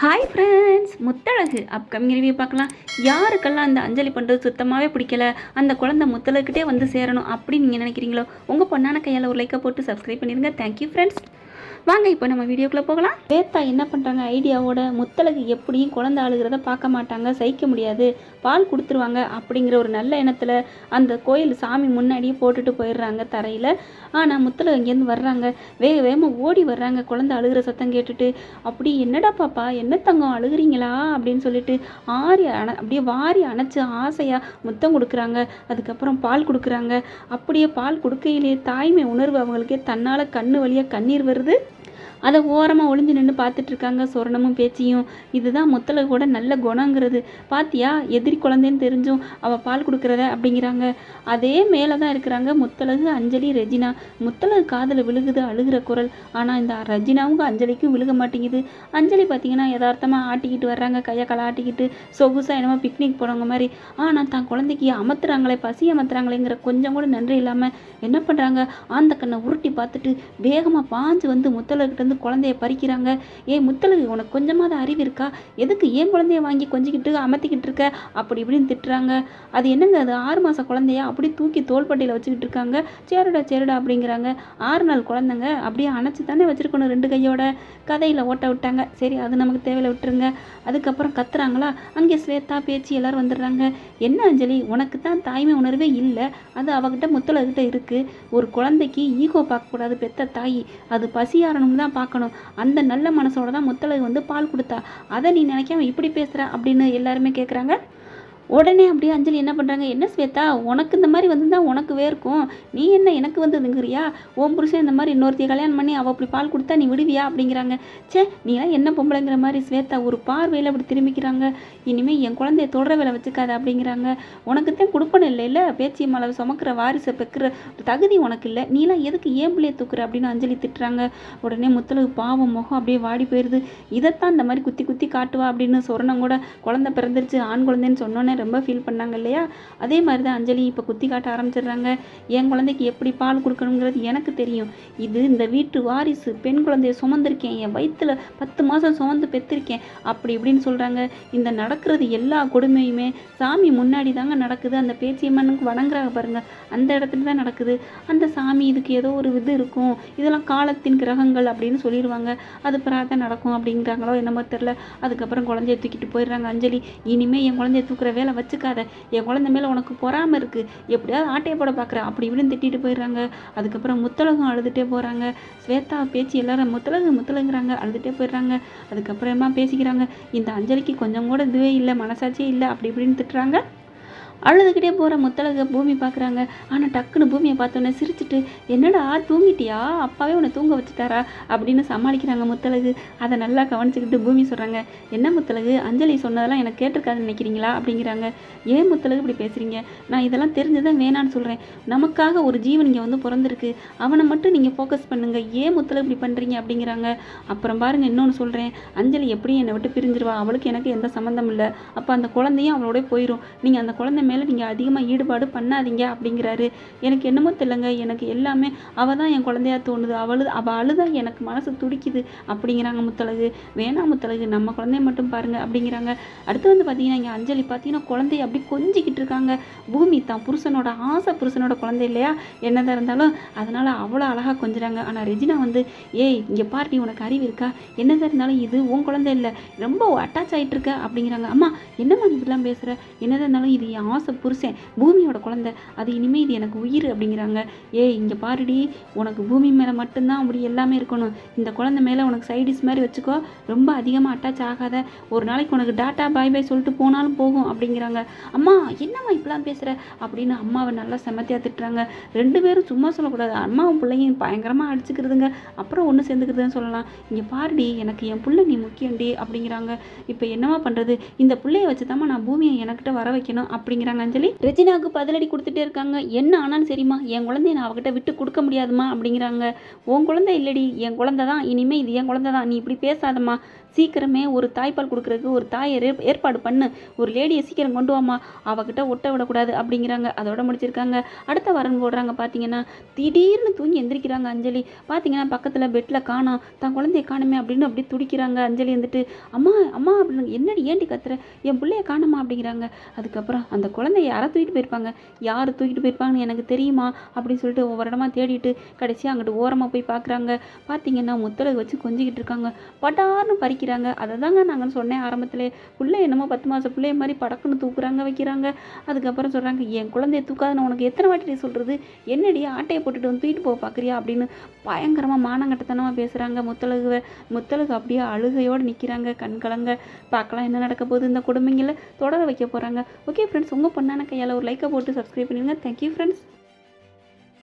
Hi friends Muthazhagu upcoming review பார்க்கலாம். யாருக்கெல்லாம் அந்த அஞ்சலி பண்ணுறது சுத்தமாகவே பிடிக்கல அந்த குழந்தை முத்தழகுக்கிட்டே வந்து சேரணும் அப்படின்னு நீங்கள் நினைக்கிறீங்களோ உங்கள் பொண்ணான கையால் ஒரு லைக்கை போட்டு சப்ஸ்கிரைப் பண்ணிடுங்க. தேங்க்யூ ஃப்ரெண்ட்ஸ் வாங்க இப்போ நம்ம வீடியோக்குள்ளே போகலாம். வேத்தா என்ன பண்ணுறாங்க ஐடியாவோட முத்தலகு எப்படியும் குழந்தை அழுகிறத பார்க்க மாட்டாங்க சகிக்க முடியாது. பால் கொடுத்துருவாங்க அப்படிங்கிற ஒரு நல்ல எண்ணத்தில் அந்த கோயில் சாமி முன்னாடியே போட்டுட்டு போயிடுறாங்க தரையில். ஆனால் முத்தலகு இங்கேருந்து வர்றாங்க. வேக வேகமாக ஓடி வர்றாங்க குழந்தை அழுகிற சத்தம் கேட்டுட்டு. அப்படி என்னடா பாப்பா? என்ன தங்கம் அழுகுறீங்களா? அப்படின்னு சொல்லிட்டு ஆரி அண அப்படியே வாரி அணைச்சி ஆசையாக முத்தம் கொடுக்குறாங்க. அதுக்கப்புறம் பால் கொடுக்குறாங்க. அப்படியே பால் கொடுக்கையிலே தாய்மை உணர்வு அவங்களுக்கே தன்னால் கண்ணு வழியாக கண்ணீர் வருது. kaldı. அதை ஓரமாக ஒளிஞ்சு நின்று பார்த்துட்டு இருக்காங்க. சொரணமும் பேச்சியும். இதுதான் முத்தழகோட நல்ல குணங்கிறது. பாத்தியா? எதிரி குழந்தைன்னு தெரிஞ்சும் அவள் பால் கொடுக்குறத அப்படிங்கிறாங்க. அதே மேலே தான் இருக்கிறாங்க முத்தலகு அஞ்சலி ரெஜினா. முத்தலகு காதில் விழுகுது அழுகிற குரல். ஆனால் இந்த ரெஜினாவும் அஞ்சலிக்கும் விழுக மாட்டேங்குது. அஞ்சலி பார்த்தீங்கன்னா யதார்த்தமாக ஆட்டிக்கிட்டு வர்றாங்க. கையை கலை ஆட்டிக்கிட்டு சொகுசாக என்னமோ பிக்னிக் போனவங்க மாதிரி. ஆனால் தான் குழந்தைக்கு அமர்த்துறாங்களே பசி அமர்த்துறாங்களேங்கிற கொஞ்சம் கூட நன்றி இல்லாமல் என்ன பண்ணுறாங்க ஆந்த கண்ணை உருட்டி பார்த்துட்டு வேகமாக பாஞ்சு வந்து முத்தலகு இருந்து குழந்தைய பறிக்கிறாங்க. ஏ முத்தழகு உனக்கு கொஞ்சமாவது அறிவு இருக்கா? எதுக்கு ஏன் குழந்தைய வாங்கி கொஞ்சிக்கிட்டு அமர்த்திக்கிட்டு இருக்க? அப்படி இப்படின்னு திட்டுறாங்க. அது என்னங்க அது? ஆறு மாத குழந்தைய? அப்படி தூக்கி தோள்பட்டையில் வச்சுக்கிட்டு இருக்காங்க. சேருடா சேருடா அப்படிங்கிறாங்க. ஆறு நாள் குழந்தைங்க அப்படியே அணைச்சி தானே வச்சுருக்கணும் ரெண்டு கையோட. கதையில் ஓட்ட விட்டாங்க. சரி அது நமக்கு தேவையில்ல விட்டுருங்க. அதுக்கப்புறம் கத்துறாங்களா? அங்கே ஸ்வேதா பேச்சு எல்லாரும் வந்துடுறாங்க. என்ன அஞ்சலி? உனக்கு தான் தாய்மை உணர்வே இல்லை. அது அவகிட்ட முத்தலகிட்ட இருக்குது ஒரு குழந்தைக்கு ஈகோ பார்க்கக்கூடாது பெத்த தாய். அது பசியாரணும் தான் பார்க்கணும். அந்த நல்ல மனசோட தான் முத்தழகு வந்து பால் கொடுத்தா. அதை நீ நினைக்காம இப்படி பேசுகிற அப்படின்னு எல்லாருமே கேட்குறாங்க உடனே அப்படியே அஞ்சலி என்ன பண்ணுறாங்க என்ன ஸ்வேதா உனக்கு இந்த மாதிரி வந்திருந்தால் உனக்கு வேர்க்கும். நீ என்ன எனக்கு வந்ததுங்கிறியா? ஓம் புருஷன் இந்த மாதிரி இன்னொருத்தைய கல்யாணம் பண்ணி அவள் அப்படி பால் கொடுத்தா நீ விடுவியா? அப்படிங்கிறாங்க. சே நீலாம் என்ன பொம்பளைங்கிற மாதிரி ஸ்வேதா ஒரு பார்வையில் அப்படி திரும்பிக்கிறாங்க. இனிமேல் என் குழந்தைய தொடர வேலை வச்சுக்காத அப்படிங்கிறாங்க. உனக்கு தான் கொடுப்பணும் இல்லை இல்லை. பேச்சி மலை சுமக்கிற வாரிசை பெக்கிற தகுதி உனக்கு இல்லை. நீலாம் எதுக்கு ஏன் பிள்ளைய தூக்குற? அப்படின்னு அஞ்சலி திட்டுறாங்க. உடனே முத்தலகு பாவம் முகம் அப்படியே வாடி போயிடுது இதைத்தான் இந்த மாதிரி குத்தி குத்தி காட்டுவா? அப்படின்னு சொரணம் கூட குழந்தை பிறந்துருச்சு ஆண் குழந்தைன்னு சொன்னோன்னே ரொம்ப ஃபீல் பண்ணாங்க இல்லையா? அதே மாதிரி தான் அஞ்சலி இப்போ குத்தி காட்ட ஆரம்பிச்சிடுறாங்க. என் குழந்தைக்கு எப்படி பால் கொடுக்கணுங்கிறது எனக்கு தெரியும். இது இந்த வீட்டு வாரிசு. பெண் குழந்தைய சுமந்திருக்கேன். என் வயிற்றுல பத்து மாதம் சுமந்து பெற்றிருக்கேன் அப்படி இப்படின்னு சொல்கிறாங்க இந்த நடக்கிறது எல்லா கொடுமையுமே சாமி முன்னாடி தாங்க நடக்குது. அந்த பேச்சியம்மனுக்கு வணங்குறாங்க பாருங்க. அந்த இடத்துல தான் நடக்குது. அந்த சாமி இதுக்கு ஏதோ ஒரு இது இருக்கும். இதெல்லாம் காலத்தின் கிரகங்கள் அப்படின்னு சொல்லிடுவாங்க. அது பிரார்த்தனை நடக்கும் அப்படிங்கிறாங்களோ என்னமோ தெரில அதுக்கப்புறம் குழந்தைய தூக்கிட்டு போயிடுறாங்க அஞ்சலி. இனிமேல் என் குழந்தைய தூக்குற வேலை வச்சுக்காத. என் குழந்தை மேலே உனக்கு பொறாமல் இருக்குது எப்படியாவது ஆட்டையை போட பார்க்குற அப்படி இப்படின்னு திட்டிட்டு போயிடுறாங்க. அதுக்கப்புறம் முத்தலகம் அழுதுகிட்டே போகிறாங்க ஸ்வேதா பேச்சு எல்லாரும் முத்தலகு முத்தலங்குறாங்க அழுதுகிட்டே போயிடுறாங்க. அதுக்கப்புறமா பேசிக்கிறாங்க. இந்த அஞ்சலிக்கு கொஞ்சம் கூட இதுவே இல்லை மனசாட்சியே இல்லை. அப்படி இப்படின்னு திட்டுறாங்க. அழுதுகிட்டே போகிற முத்தழகு பூமி பார்க்குறாங்க ஆனால் டக்குன்னு பூமியை பார்த்தோன்னே சிரிச்சிட்டு என்னடா தூங்கிட்டியா? அப்பாவே உன்னை தூங்க வச்சுட்டாரா? அப்படின்னு சமாளிக்கிறாங்க முத்தழகு. அதை நல்லா கவனிச்சுக்கிட்டு பூமி சொல்கிறாங்க என்ன முத்தழகு? அஞ்சலி சொன்னதெல்லாம் எனக்கு கேட்டிருக்காதுன்னு நினைக்கிறீங்களா? அப்படிங்கிறாங்க. ஏன் முத்தழகு இப்படி பேசுகிறீங்க நான் இதெல்லாம் தெரிஞ்சுதான் வேணான்னு சொல்கிறேன் நமக்காக ஒரு ஜீவன் இங்கே வந்து பிறந்திருக்கு. அவனை மட்டும் நீங்கள் ஃபோக்கஸ் பண்ணுங்கள் ஏன் முத்தழகு இப்படி பண்ணுறீங்க அப்படிங்கிறாங்க. அப்புறம் பாருங்கள் இன்னொன்று சொல்கிறேன் அஞ்சலி எப்படியும் என்னை விட்டு பிரிஞ்சிருவா. அவளுக்கு எனக்கு எந்த சம்மந்தம் இல்லை. அப்போ அந்த குழந்தையும் அவளோட போயிடும் நீங்கள் அந்த குழந்தை மேலே நீங்கள் அதிகமாக ஈடுபாடு பண்ணாதீங்க அப்படிங்கிறாரு. எனக்கு என்னமோ தெரியலங்க. எனக்கு எல்லாமே அவள் தான் என் குழந்தையா தோணுது. அவளு அவள் அழுதா எனக்கு மனசு துடிக்குது அப்படிங்கிறாங்க முத்தழகு. வேணாம் முத்தழகு நம்ம குழந்தைய மட்டும் பாருங்க அப்படிங்கிறாங்க. அடுத்து வந்து பார்த்தீங்கன்னா இங்கே அஞ்சலி பார்த்தீங்கன்னா குழந்தைய அப்படி கொஞ்சிக்கிட்டு இருக்காங்க. பூமி தான் புருஷனோட ஆசை புருஷனோட குழந்தை இல்லையா? என்னதான் இருந்தாலும் அதனால் அவ்வளோ அழகாக கொஞ்சிறாங்க. ஆனால் ரெஜினா வந்து ஏய் இங்கே பார்ட்டி உனக்கு அறிவு இருக்கா? என்னதான் இருந்தாலும் இது உன் குழந்தை இல்லை. ரொம்ப அட்டாச் ஆகிட்டு இருக்க அப்படிங்கிறாங்க. அம்மா என்னம்மா நீ இப்படிலாம் பேசுகிற என்னதான் இருந்தாலும் இது என் மாதம் புருஷன் பூமியோட குழந்தை அது இனிமேல் இது எனக்கு உயிர் அப்படிங்கிறாங்க. ஏய் இங்கே பாருடி உனக்கு பூமி மேலே மட்டும்தான் அப்படி எல்லாமே இருக்கணும். இந்த குழந்தை மேலே உனக்கு சைடிஸ் மாதிரி வச்சுக்கோ ரொம்ப அதிகமாக அட்டாச் ஆகாத. ஒரு நாளைக்கு உனக்கு டாட்டா பாய் பாய் சொல்லிட்டு போனாலும் போகும் அப்படிங்கிறாங்க. அம்மா என்னம்மா இப்படிலாம் பேசுகிற அப்படின்னு அம்மாவை நல்லா செமத்தியாக திட்டுறாங்க. ரெண்டு பேரும் சும்மா சொல்லக்கூடாது. அம்மாவும் பிள்ளையும் பயங்கரமாக அடிச்சுக்கிறதுங்க. அப்புறம் ஒன்று சேர்ந்துக்கிறதுன்னு சொல்லலாம். இங்கே பாருடி எனக்கு என் பிள்ளை நீ முக்கியம்டி அப்படிங்கிறாங்க. இப்போ என்னம்மா பண்ணுறது இந்த பிள்ளைய வச்சு தாம்மா நான் பூமியை எனக்கிட்ட வர வைக்கணும் அப்படிங்கிறாங்க அஞ்சலி. ரெஜினாவுக்கு பதிலடி கொடுத்துட்டே இருக்காங்க. என்ன ஆனாலும் சரிம்மா என் குழந்தைய நான் அவகிட்ட விட்டு கொடுக்க முடியாதும்மா அப்படிங்கிறாங்க. உன் குழந்தை இல்லடி என் குழந்தை தான் இனிமேல் இது என் குழந்தை தான் நீ இப்படி பேசாதம்மா. சீக்கிரமே ஒரு தாய்ப்பால் கொடுக்குறதுக்கு ஒரு தாயை ஏற்- ஏற்பாடு பண்ணு. ஒரு லேடியை சீக்கிரம் கொண்டு வாமா அவகிட்ட ஒட்ட விடக்கூடாது அப்படிங்கிறாங்க. அதோட முடிச்சிருக்காங்க. அடுத்த வாரம் போடுறாங்க பார்த்தீங்கன்னா திடீர்னு தூங்கி எந்திரிக்கிறாங்க அஞ்சலி. பார்த்தீங்கன்னா பக்கத்தில் பெட்டில் காணாம் தான் குழந்தைய காணுமே அப்படின்னு அப்படியே துடிக்கிறாங்க அஞ்சலி வந்துட்டு. அம்மா அம்மா அப்படின்னு என்னடி ஏண்டி கத்துற? என் பிள்ளைய காணுமா அப்படிங்கிறாங்க. அதுக்கப்புறம் அந்த குழந்தைய யாரை தூக்கிட்டு போயிருப்பாங்க. யார் தூக்கிட்டு போயிருப்பாங்கன்னு எனக்கு தெரியுமா அப்படின்னு சொல்லிட்டு ஒவ்வொரு இடமா தேடிட்டு கடைசியாக அங்கிட்டு ஓரமாக போய் பார்க்குறாங்க பார்த்தீங்கன்னா முத்தலகு வச்சு கொஞ்சிக்கிட்டு இருக்காங்க. பட்டார்னு வைக்கிறாங்க. அதை தாங்க நாங்கள் சொன்னேன் ஆரம்பத்திலே. பிள்ளை என்னமோ பத்து மாதம் பிள்ளைய மாதிரி படக்குன்னு தூக்குறாங்க வைக்கிறாங்க. அதுக்கப்புறம் சொல்கிறாங்க என் குழந்தைய தூக்காதுன்னு உனக்கு எத்தனை வாட்டி சொல்கிறது என்னடி ஆட்டையை போட்டுட்டு வந்து தூக்கிட்டு போக பார்க்குறியா அப்படின்னு பயங்கரமாக மானங்கட்டத்தனமாக பேசுகிறாங்க முத்தலகுவை முத்தலகு அப்படியே அழுகையோடு நிற்கிறாங்க கண் கலங்க. பார்க்கலாம் என்ன நடக்க போகுது இந்த குடும்பங்களை தொடர வைக்க போகிறாங்க ஓகே ஃப்ரெண்ட்ஸ் உங்கள் பொண்ணான கையால் ஒரு லைக்கை போட்டு சப்ஸ்கிரைப் பண்ணிடுங்க. Thank you friends